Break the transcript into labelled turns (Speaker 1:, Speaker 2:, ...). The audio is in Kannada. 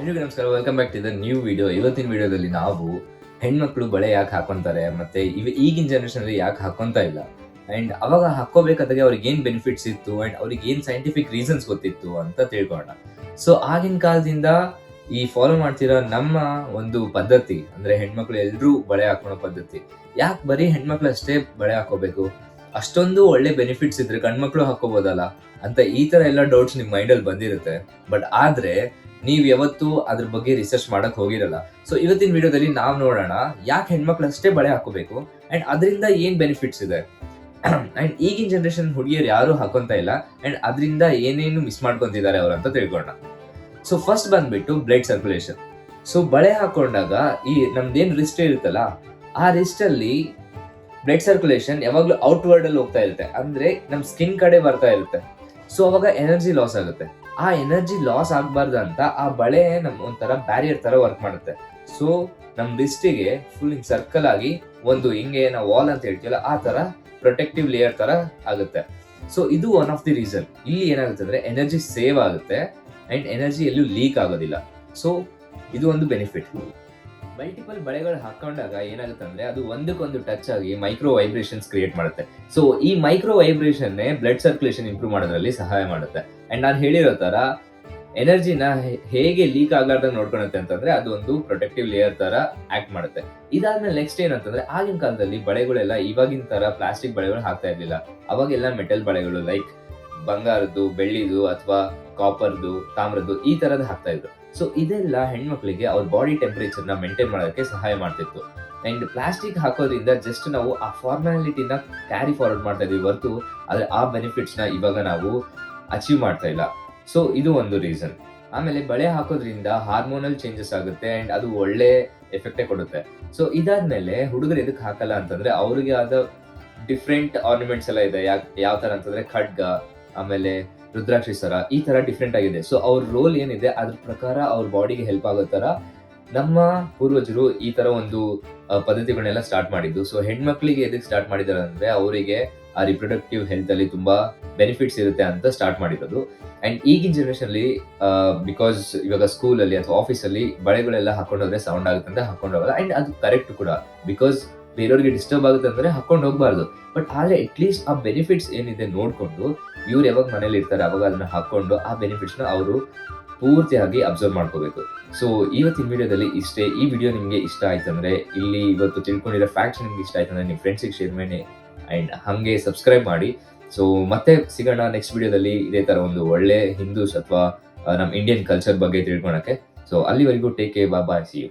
Speaker 1: ಎಲ್ರಿಗೂ ನಮಸ್ಕಾರ welcome back to the new video ಇವತ್ತಿನ ವಿಡಿಯೋದಲ್ಲಿ ನಾವು ಹೆಣ್ಮಕ್ಳು ಬಳೆ ಯಾಕೆ ಹಾಕೊಂತಾರೆ ಮತ್ತೆ ಇವ, ಈಗಿನ ಜನರೇಷನ್ ಅಲ್ಲಿ ಯಾಕೆ ಹಾಕೊಂತ ಇಲ್ಲ? ಅಂಡ್ ಅವಾಗ ಹಾಕೋಬೇಕಾದಾಗ ಅವ್ರಿಗೆ ಏನ್ ಬೆನಿಫಿಟ್ಸ್ ಇತ್ತು? ಅಂಡ್ ಅವ್ರಿಗೆ ಏನ್ ಸೈಂಟಿಫಿಕ್ ರೀಸನ್ಸ್ ಗೊತ್ತಿತ್ತು ಅಂತ ತಿಳ್ಕೊಳ್ಳೋಣ. ಸೊ ಆಗಿನ ಕಾಲದಿಂದ ಈ ಫಾಲೋ ಮಾಡ್ತಿರೋ ನಮ್ಮ ಒಂದು ಪದ್ಧತಿ, ಅಂದ್ರೆ ಹೆಣ್ಮಕ್ಳು ಎಲ್ರೂ ಬಳೆ ಹಾಕೊಳ್ಳೋ ಪದ್ಧತಿ, ಯಾಕೆ ಬರೀ ಹೆಣ್ಮಕ್ಳು ಅಷ್ಟೇ ಬಳೆ ಹಾಕೋಬೇಕು ಅಷ್ಟೊಂದು ಒಳ್ಳೆ ಬೆನಿಫಿಟ್ಸ್ ಇದ್ರೆ ಗಂಡ್ಮಕ್ಳು ಹಾಕೋಬೋದಲ್ಲ ಅಂತ ಈ ತರ ಎಲ್ಲ ಡೌಟ್ಸ್ ನಿಮ್ ಮೈಂಡಲ್ಲಿ ಬಂದಿರುತ್ತೆ. ಬಟ್ ಆದ್ರೆ ನೀವ್ ಯಾವತ್ತೂ ಅದ್ರ ಬಗ್ಗೆ ರಿಸರ್ಚ್ ಮಾಡಕ್ ಹೋಗಿರಲ್ಲ. ಸೊ ಇವತ್ತಿನ ವಿಡಿಯೋದಲ್ಲಿ ನಾವ್ ನೋಡೋಣ ಯಾಕೆ ಹೆಣ್ಮಕ್ಳು ಅಷ್ಟೇ ಬಳೆ ಹಾಕೋಬೇಕು ಅಂಡ್ ಅದರಿಂದ ಏನ್ ಬೆನಿಫಿಟ್ಸ್ ಇದೆ. ಅಂಡ್ ಈಗಿನ ಜನರೇಷನ್ ಹುಡುಗಿಯರು ಯಾರು ಹಾಕೊಂತ ಇಲ್ಲ ಅಂಡ್ ಅದರಿಂದ ಏನೇನು ಮಿಸ್ ಮಾಡ್ಕೊಂತಿದ್ದಾರೆ ಅವ್ರು ಅಂತ ತಿಳ್ಕೊಳ್ಳೋಣ ಸೊ ಫಸ್ಟ್ ಬಂದ್ಬಿಟ್ಟು ಬ್ಲಡ್ ಸರ್ಕ್ಯುಲೇಷನ್ ಸೊ ಬಳೆ ಹಾಕೊಂಡಾಗ ಈ ನಮ್ದೇನ್ ರಿಸ್ಟ್ ಇರುತ್ತಲ್ಲ, ಆ ರಿಸ್ಟ್ ಅಲ್ಲಿ ಬ್ಲಡ್ ಸರ್ಕ್ಯುಲೇಷನ್ ಯಾವಾಗ್ಲೂ ಔಟ್ವರ್ಡ್ ಅಲ್ಲಿ ಹೋಗ್ತಾ ಇರುತ್ತೆ. ಅಂದ್ರೆ ನಮ್ ಸ್ಕಿನ್ ಕಡೆ ಬರ್ತಾ ಇರುತ್ತೆ. ಸೊ ಅವಾಗ ಎನರ್ಜಿ ಲಾಸ್ ಆಗುತ್ತೆ. ಆ ಎನರ್ಜಿ ಲಾಸ್ ಆಗಬಾರ್ದು ಅಂತ ಆ ಬಳೆ ನಮ್ ಒಂಥರ ಬ್ಯಾರಿಯರ್ ತರ ವರ್ಕ್ ಮಾಡುತ್ತೆ. ಸೊ, ನಮ್ ರಿಸ್ಟಿಗೆ ಫುಲ್ ಹಿಂಗ್ ಸರ್ಕಲ್ ಆಗಿ ಒಂದು ಹಿಂಗೆ ನಾವು ವಾಲ್ ಅಂತ ಹೇಳ್ತೀವಲ್ಲ, ಆ ತರ ಪ್ರೊಟೆಕ್ಟಿವ್ ಲೇಯರ್ ತರ ಆಗುತ್ತೆ. ಸೊ ಇದು ಒನ್ ಆಫ್ ದಿ ರೀಸನ್ ಇಲ್ಲಿ ಏನಾಗುತ್ತೆ ಅಂದ್ರೆ ಎನರ್ಜಿ ಸೇವ್ ಆಗುತ್ತೆ ಅಂಡ್ ಎನರ್ಜಿ ಎಲ್ಲೂ ಲೀಕ್ ಆಗೋದಿಲ್ಲ. ಸೊ ಇದು ಒಂದು ಬೆನಿಫಿಟ್ ಮಲ್ಟಿಪಲ್ ಬಳೆಗಳು ಹಾಕೊಂಡಾಗ ಏನಾಗುತ್ತೆ ಅಂದ್ರೆ ಅದು ಒಂದಕ್ಕೊಂದು ಟಚ್ ಆಗಿ ಮೈಕ್ರೋ ವೈಬ್ರೇಷನ್ಸ್ ಕ್ರಿಯೇಟ್ ಮಾಡುತ್ತೆ. ಸೊ ಈ micro vibration blood circulation improve ಮಾಡೋದ್ರಲ್ಲಿ ಸಹಾಯ ಮಾಡುತ್ತೆ. ಅಂಡ್ ನಾನು ಹೇಳಿರೋ ತರ ಎನರ್ಜಿನ ಹೇಗೆ ಲೀಕ್ ಆಗ್ಲಾರ್ದಂಗೆ ನೋಡ್ಕೊಳತ್ತೆ ಅಂತಂದ್ರೆ ಅದು ಒಂದು ಪ್ರೊಟೆಕ್ಟಿವ್ ಲೇಯರ್ ತರ ಆಕ್ಟ್ ಮಾಡುತ್ತೆ. ಇದಾದ್ಮೇಲೆ ನೆಕ್ಸ್ಟ್ ಏನಂತಂದ್ರೆ ಆಗಿನ ಕಾಲದಲ್ಲಿ ಬಳೆಗಳೆಲ್ಲ ಇವಾಗಿನ ತರ ಪ್ಲಾಸ್ಟಿಕ್ ಬಳೆಗಳು ಹಾಕ್ತಾ ಇರ್ಲಿಲ್ಲ. ಅವಾಗೆಲ್ಲ ಮೆಟಲ್ ಬಳೆಗಳು ಲೈಕ್ ಬಂಗಾರದ್ದು, ಬೆಳ್ಳಿದು ಅಥವಾ ಕಾಪರ್ದು ತಾಮ್ರದ್ದು ಈ ತರದ್ ಹಾಕ್ತಾ ಇದ್ರು. ಸೊ ಇದೆಲ್ಲ ಹೆಣ್ಮಕ್ಳಿಗೆ ಅವ್ರ ಬಾಡಿ ಟೆಂಪರೇಚರ್ನ ಮೇಂಟೈನ್ ಮಾಡೋದಕ್ಕೆ ಸಹಾಯ ಮಾಡ್ತಿತ್ತು. ಅಂಡ್ ಪ್ಲಾಸ್ಟಿಕ್ ಹಾಕೋದ್ರಿಂದ ಜಸ್ಟ್ ನಾವು ಆ ಫಾರ್ಮಾಲಿಟಿನ ಕ್ಯಾರಿ ಫಾರ್ವರ್ಡ್ ಮಾಡ್ತಾ ಇದೀವಿ ಹೊರತು ಅದ್ರ ಆ ಬೆನಿಫಿಟ್ಸ್ನ ಇವಾಗ ನಾವು ಅಚೀವ್ ಮಾಡ್ತಾ ಇಲ್ಲ. ಸೊ ಇದು ಒಂದು ರೀಸನ್ ಆಮೇಲೆ ಬಳೆ ಹಾಕೋದ್ರಿಂದ ಹಾರ್ಮೋನಲ್ ಚೇಂಜಸ್ ಆಗುತ್ತೆ ಅಂಡ್ ಅದು ಒಳ್ಳೆ ಎಫೆಕ್ಟೇ ಕೊಡುತ್ತೆ. ಸೊ ಇದಾದ್ಮೇಲೆ ಹುಡುಗರು ಎದಕ್ಕೆ ಹಾಕಲ್ಲ ಅಂತಂದ್ರೆ ಅವ್ರಿಗೆ ಆದ ಡಿಫ್ರೆಂಟ್ ಆರ್ನಮೆಂಟ್ಸ್ ಎಲ್ಲ ಇದೆ. ಯಾವ ತರ ಅಂತಂದ್ರೆ ಖಡ್ಗ ಆಮೇಲೆ ರುದ್ರಾಕ್ಷಿ ಸರ, ಈ ತರ ಡಿಫ್ರೆಂಟ್ ಆಗಿದೆ. ಸೊ ಅವ್ರ ರೋಲ್ ಏನಿದೆ, ಅದ್ರ ಪ್ರಕಾರ ಅವ್ರ ಬಾಡಿಗೆ ಹೆಲ್ಪ್ ಆಗೋ ತರ ನಮ್ಮ ಪೂರ್ವಜರು ಈ ತರ ಒಂದು ಪದ್ಧತಿಗಳನ್ನೆಲ್ಲ ಸ್ಟಾರ್ಟ್ ಮಾಡಿದ್ದು. ಸೊ ಹೆಣ್ಮಕ್ಳಿಗೆ ಎದಕ್ಕೆ ಸ್ಟಾರ್ಟ್ ಮಾಡಿದ್ದಾರೆ ಅಂದ್ರೆ ಅವರಿಗೆ ಆ ರಿಪ್ರೊಡಕ್ಟಿವ್ ಹೆಲ್ತ್ ಅಲ್ಲಿ ತುಂಬಾ ಬೆನಿಫಿಟ್ಸ್ ಇರುತ್ತೆ ಅಂತ ಸ್ಟಾರ್ಟ್ ಮಾಡಿರೋದು. ಅಂಡ್ ಈಗಿನ ಜನರೇಷನ್ ಅಲ್ಲಿ ಬಿಕಾಸ್ ಇವಾಗ ಸ್ಕೂಲ್ ಅಲ್ಲಿ ಅಥವಾ ಆಫೀಸ್ ಅಲ್ಲಿ ಬಳೆಗಳೆಲ್ಲ ಹಾಕೊಂಡೋದ್ರೆ ಸೌಂಡ್ ಆಗುತ್ತೆ ಅಂತ ಹಾಕೊಂಡೋಗಲ್ಲ. ಅಂಡ್ ಅದು ಕರೆಕ್ಟ್ ಕೂಡ ಬಿಕಾಸ್ ಬೇರೆಯವ್ರಿಗೆ ಡಿಸ್ಟರ್ಬ್ ಆಗುತ್ತೆ ಅಂದ್ರೆ ಹಾಕೊಂಡು ಹೋಗ್ಬಾರ್ದು. ಬಟ್ ಆದ್ರೆ ಅಟ್ಲೀಸ್ಟ್ ಆ ಬೆನಿಫಿಟ್ಸ್ ಏನಿದೆ ನೋಡ್ಕೊಂಡು, ಇವ್ರು ಯಾವಾಗ ಮನೇಲಿ ಇರ್ತಾರೆ ಅವಾಗ ಅದನ್ನ ಹಾಕೊಂಡು ಆ ಬೆನಿಫಿಟ್ಸ್ನ ಅವರು ಪೂರ್ತಿಯಾಗಿ ಅಬ್ಸರ್ವ್ ಮಾಡ್ಕೋಬೇಕು. ಸೊ ಇವತ್ತಿನ ವಿಡಿಯೋದಲ್ಲಿ ಇಷ್ಟೇ, ಈ ವಿಡಿಯೋ ನಿಮಗೆ ಇಷ್ಟ ಆಯ್ತಂದ್ರೆ ಇಲ್ಲಿ ಇವತ್ತು ತಿಳ್ಕೊಂಡಿರೋ ಫ್ಯಾಕ್ಟ್ಸ್ ನಿಮ್ಗೆ ಇಷ್ಟ ಆಯ್ತಂದ್ರೆ ನಿಮ್ಮ ಫ್ರೆಂಡ್ಸಿಗೆ ಶೇರ್ ಮಾಡಿ ಅಂಡ್ ಹಂಗೆ ಸಬ್ಸ್ಕ್ರೈಬ್ ಮಾಡಿ. ಸೊ ಮತ್ತೆ ಸಿಗೋಣ ನೆಕ್ಸ್ಟ್ ವಿಡಿಯೋದಲ್ಲಿ ಇದೇ ತರ ಒಂದು ಒಳ್ಳೆ ಹಿಂದೂಸ್ ಅಥವಾ ನಮ್ಮ ಇಂಡಿಯನ್ ಕಲ್ಚರ್ ಬಗ್ಗೆ ತಿಳ್ಕೊಳಕ್ಕೆ. ಸೊ ಅಲ್ಲಿವರೆಗೂ ಟೇಕ್ ಕೇರ್ ಬಾಬಾ ಸಿ ಯು